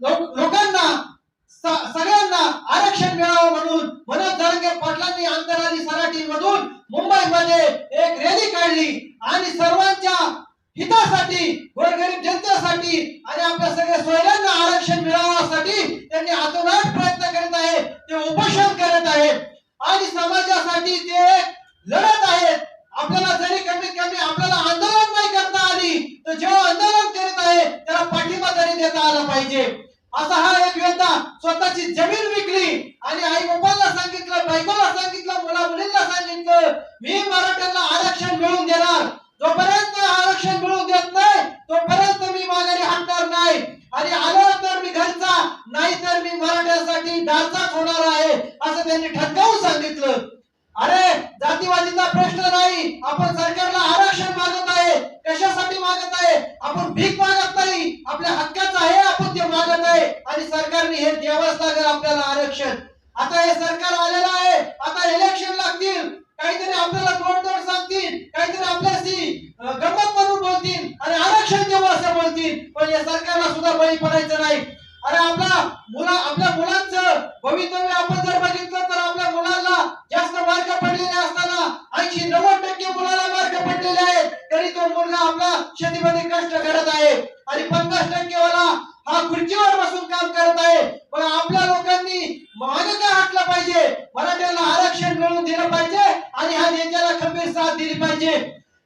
लोकांना सगळ्यांना आरक्षण मिळावं म्हणून मनोज धरंगे पाटलांनी आंतरराजी सराठी मधून मुंबईमध्ये एक रॅली काढली आणि सर्वांच्या हितासाठी गोरगरीब जनतेसाठी आणि आपल्या सगळ्या सोयऱ्यांना आरक्षण मिळावासाठी त्यांनी आतोनात प्रयत्न करत आहे ते उपोषण करत आहेत. आणि समाजासाठी ते लढत आहेत. आपल्याला जरी कमीत कमी आपल्याला आंदोलन नाही करता आली तर जेव्हा आंदोलन करीत आहे त्याला पाठिंबा तरी देता आला पाहिजे असा हा एक योद्धा स्वतःची जमीन विकली आणि आई बाबांना सांगितलं बायकोला सांगितलं मुला मुलींना सांगितलं मी मराठ्यांना आरक्षण मिळवून देणार. जोपर्यंत आरक्षण मिळवून देत नाही तोपर्यंत मी माघारी हटणार नाही. आणि आलो तर मी घरचा नाही तर मी मराठ्यासाठी दारचा होणार आहे असं त्यांनी ठणकावून सांगितलं. अरे जातीवादीचा प्रश्न नाही. आपण सरकारला आरक्षण मागत आहे. कशासाठी मागत आहे? आपण भीक मागत नाही. आपल्या हक्काचं लागत आहे आणि सरकारने हे द्यावाच लागेल आपल्याला आरक्षण. आता हे सरकार आलेलं आहे. आता इलेक्शन लागतील. काहीतरी आपल्याला तोड तोड सांगतील. काहीतरी आपल्याशी अं, गंमत म्हणून बोलतील आणि आरक्षण देऊ असं बोलतील. पण या सरकारला सुद्धा बळी पडायचं नाही. अरे आपला मुला आपल्या मुलांचं भवितव्य आपण जर बघितलं तर आपल्या मुलांना जास्त मार्क पडलेले असताना ऐंशी नव्वद टक्के मुलाला मार्क पडलेले आहेत. तरी तो मुलगा आपला शेतीमध्ये कष्ट करत आहे. आणि पन्नास टक्के हा खुर्चीवर बसून काम करत आहे. पण आपल्या लोकांनी मान्यता काय पाहिजे. मराठ्याला आरक्षण मिळवून दिलं पाहिजे आणि ह्या नेत्याला खंबीर साथ दिली पाहिजे.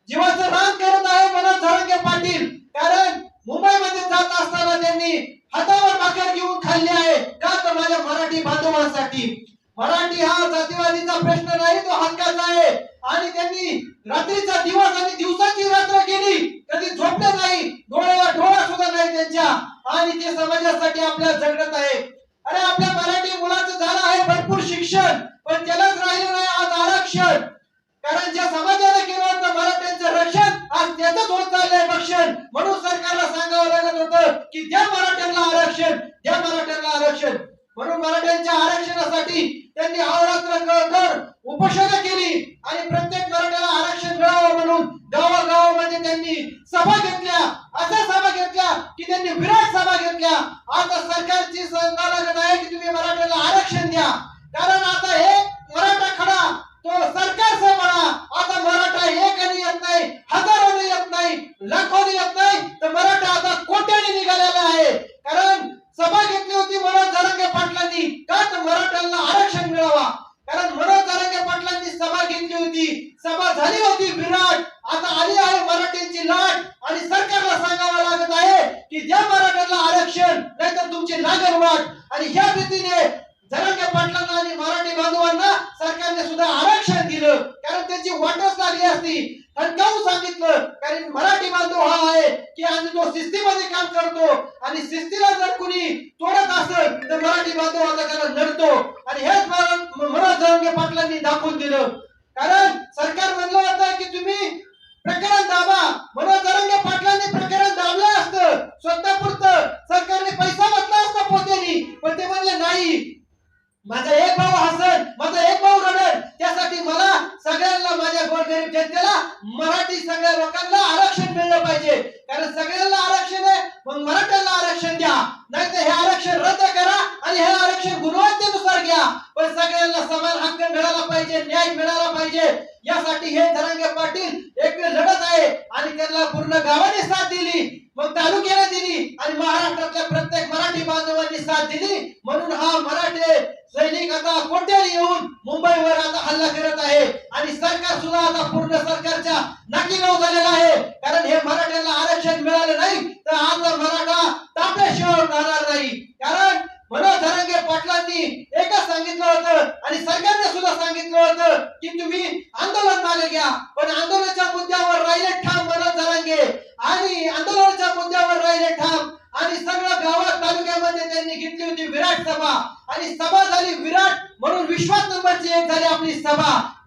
जीवाचं रान करत आहे मनोज धरंगे पाटील. कारण मुंबईमध्ये जात असताना त्यांनी हातावर भाकर घेऊन खाल्ली आहे. का तर माझ्या मराठी बांधवांसाठी. मराठी हा जातीवादीचा प्रश्न नाही तो हक्काचा आहे. आणि त्यांनी रात्रीचा दिवस आणि दिवसाची रात्र केली कधी झोपले नाही डोळ्याला डोळा सुद्धा नाही त्यांच्या. आणि ते समाजासाठी आपल्या झगडत आहे. अरे आपल्या मराठी मुलाचं झालं आहे भरपूर शिक्षण पण त्यालाच राहिलं नाही आज आरक्षण. कारण ज्या समाजाला केलं होतं मराठ्यांचं रक्षण आज त्याच होत चाललंय रक्षण. म्हणून सरकारला सांगावं लागत होतं की द्या मराठ्यांना आरक्षण द्या मराठ्यांना आरक्षण. म्हणून मराठ्यांच्या आरक्षणासाठी त्यांनी अहोरात्र कळकळ उपोषण केली आणि प्रत्येक मराठ्याला आरक्षण मिळावं म्हणून गावागावामध्ये त्यांनी सभा घेतल्या. अशा सभा घेतल्या की त्यांनी विराट सभा घेतल्या. आता सरकारची सांगा लागत आहे की तुम्ही मराठ्याला आरक्षण द्या. कारण आता हे मराठा खडा तो सरकार सांभाळा. आता मराठा एकही येत नाही हजारोने येत नाही लाखोने येत नाही. तर मराठा आता कोट्याने निघालेला आहे कारण सभा घेतली होती मनोज जरांगे पाटलांनी का तर मराठ्यांना आरक्षण मिळावा कारण मनोज जरांगे पाटलांनी सभा घेतली होती सभा झाली होती विराट आता आली आहे मराठ्यांची लाट आणि सरकारला सांगावं लागत आहे की द्या मराठ्यांना आरक्षण नाहीतर तुमची नागर वाट आणि ह्या रीतीने जरांगे पाटलांना आणि मराठी बांधवांना सरकारने सुद्धा आरक्षण दिलं. कारण त्यांची वाटच लागली असती. ठणकावून सांगितलं कारण मराठी बांधव हा आहे की आणि तो शिस्तीमध्ये काम करतो. आणि शिस्तीला जर कुणी तोडत असेल तर मराठी बांधव आता त्याला लढतो. आणि हेच मला- मनोज जरांगे पाटलांनी दाखवून दिलं. कारण सरकार म्हणलं होतं की तुम्ही प्रकरण दाबा मनोज जरांगे पाटलांनी प्रकरण दाबलं असतं स्वतःपुरतं सरकारने पैसा घातला असता पोत्यानी पण ते म्हणले नाही माझा एक भाऊ हसन माझा एक भाऊ रडन त्यासाठी मला सगळ्यांना माझ्या गोरगरीब जनतेला मराठी सगळ्या लोकांना आरक्षण मिळलं पाहिजे. कारण सगळ्यांना आरक्षण आहे मग मराठ्यांना आरक्षण द्या. नाही तर हे आरक्षण रद्द करा आणि हे आरक्षण गुणवत्तेनुसार घ्या. पण सगळ्यांना समान हक्क मिळाला पाहिजे न्याय मिळाला पाहिजे. यासाठी हे धरंगे पाटील एक लढत आहे आणि त्यांना पूर्ण गावाने साथ दिली मग तालुक्याने दिली आणि महाराष्ट्रातल्या प्रत्येक मराठी बांधवांनी साथ दिली. म्हणून हा मराठी सैनिक आता कोट्याने येऊन मुंबईवर आहे. आणि सरकार सुद्धा आता पूर्ण सरकारच्या नाकी नऊ झालेला आहे. कारण हे मराठ्याला आरक्षण मिळालं नाही तर आज मराठा तापल्याशिवाय राहणार नाही. कारण मनोज धरंगे पाटलांनी एकच सांगितलं होतं आणि सरकारने सुद्धा सांगितलं होतं की तुम्ही आंदोलन मागे घ्या. पण आंदोलनाच्या मुद्द्यावर राहिले ठाम मनोज धरंगे आणि आंदोलनाच्या मुद्द्यावर राहिले ठाम. आणि सगळं गावात तालुक्यामध्ये त्यांनी घेतली होती विराट सभा. आणि सभा झाली विराट म्हणून विश्वास नंबरची एक झाली आपली सभा.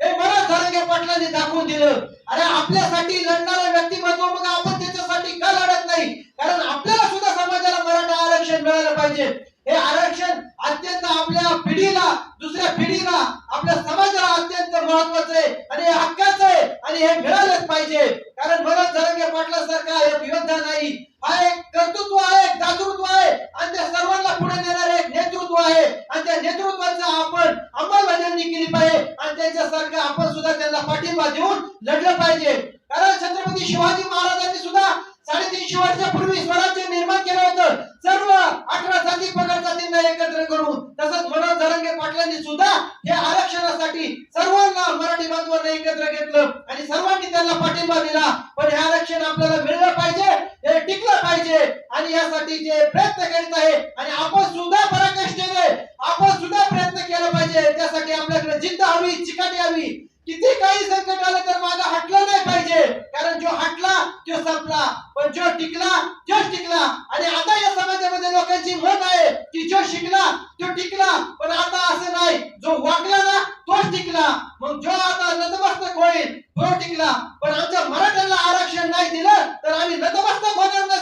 हे पाटलांनी दाखवून दिलं. अरे आपल्यासाठी लढणारं व्यक्तिमत्व मग आपण त्याच्यासाठी का लढत नाही? कारण आपल्याला सुद्धा समाजाला मराठा आरक्षण मिळालं पाहिजे. हे आरक्षण अत्यंत आपल्या पिढीला दुसऱ्या पिढीला आपल्या समाजाला अत्यंत महत्वाचं आहे आणि हे हक्काचं आहे आणि हे मिळालंच पाहिजे कारण मनोज धरंगे पाटला सारखा एक योद्धा नाही हा एक कर्तृत्व आहे एक दातृत्व आहे आणि त्या सर्वांना पुढे नेणारे एक नेतृत्व आहे. आणि त्या नेतृत्वाचा आपण अंमलबजावणी केली पाहिजे. आणि त्यांच्यासारखं आपण सुद्धा त्यांना पाठिंबा देऊन लढलं पाहिजे. कारण छत्रपती शिवाजी महाराजांनी सुद्धा साडेतीनशे वर्षापूर्वी स्वराज्य निर्माण केलं होतं. सर्व अठरा जाती पगड जातींना एकत्र करून तसंच मनोज धरंगे पाटलांनी सुद्धा हे आरक्षणासाठी सर्वांना मराठी बांधवांना एकत्र घेतलं. आणि सर्वांनी त्यांना पाठिंबा दिला. पण हे आरक्षण आपल्याला मिळलं पाहिजे हे टिकलं पाहिजे आणि यासाठी जे प्रयत्न करीत आहे आणि आपण सुद्धा पराकाष्ठेने आपण सुद्धा प्रयत्न केला पाहिजे. त्यासाठी आपल्याकडे जिद्द हवी चिकाटी हवी. किती काही संकट आलं तर माझा हटला नाही पाहिजे. कारण जो हटला तो संपला. पण जो टिकला तोच टिकला. आणि आता या समाजामध्ये लोकांची मत आहे की जो शिकला तो टिकला. पण आता असं नाही. जो वागला ना तोच टिकला. मग जो आता नतमस्तक होईल तो टिकला. पण आमच्या मराठ्यांना आरक्षण नाही दिलं तर आम्ही नतमस्तक होणार नाही.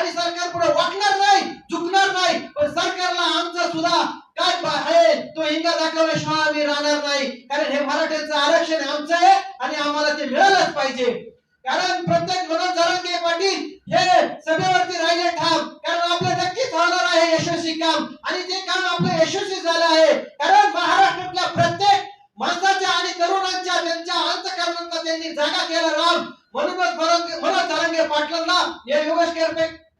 आणि सरकार पुढे वाकणार नाही झुकणार नाही. पण सरकारला आमचं सुद्धा काय आहे तो हिंगा दाखवल्याशिवाय आम्ही राहणार नाही. कारण हे मराठ्यांचं आरक्षण आमचं आहे आणि आम्हाला ते मिळालंच पाहिजे. कारण प्रत्येक मनोज जरांगे पाटील हे सभेवरती राहिले ठाम. कारण आपलं नक्कीच होणार आहे यशस्वी काम. आणि ते काम आपलं यशस्वी झालं आहे. कारण महाराष्ट्रातल्या प्रत्येक माणसाच्या आणि तरुणांच्या त्यांच्या अंतकरणाचा त्यांनी जागा केला राम. म्हणूनच मनोज मनोज जरांगे पाटलांना या योगेश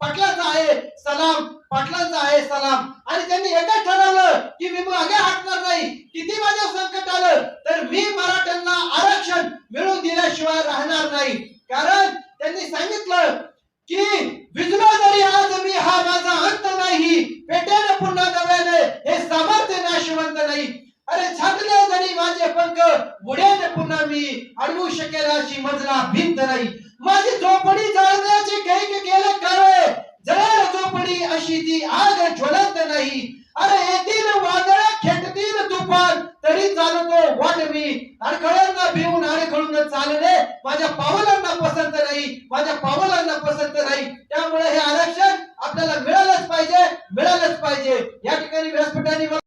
पाटलाचा आहे सलाम पाटलांचा आहे सलाम. आणि त्यांनी एकच ठरवलं की मी मागे हटणार नाही. किती माझ्या संकट आलं तर मी मराठ्यांना आरक्षण मिळवून दिल्याशिवाय राहणार नाही. कारण त्यांनी सांगितलं की विजलो जरी आज मी हा माझा अंत नाही पेटेल पुन्हा नव्याने हे सामर्थ्य नाशवंत नाही अरे छाटले जरी माझे पंख बुडेल पुन्हा मी. अडवू शकेल अशी मजला भिंत नाही. माझी झोपडी जाळण्याचे कैक केलं काळे जळेल झोपडी अशी ती आग ज्वलत नाही. अरे येतील वादळ खेटतील तुफान तरी चालतो वाट मी. अडखळ्यांना भिवून अडखळून चालणे माझ्या पावलांना पसंत नाही. माझ्या पावलांना पसंत नाही. त्यामुळे हे आरक्षण आपल्याला मिळालंच पाहिजे मिळालंच पाहिजे. या ठिकाणी व्यासपीठाने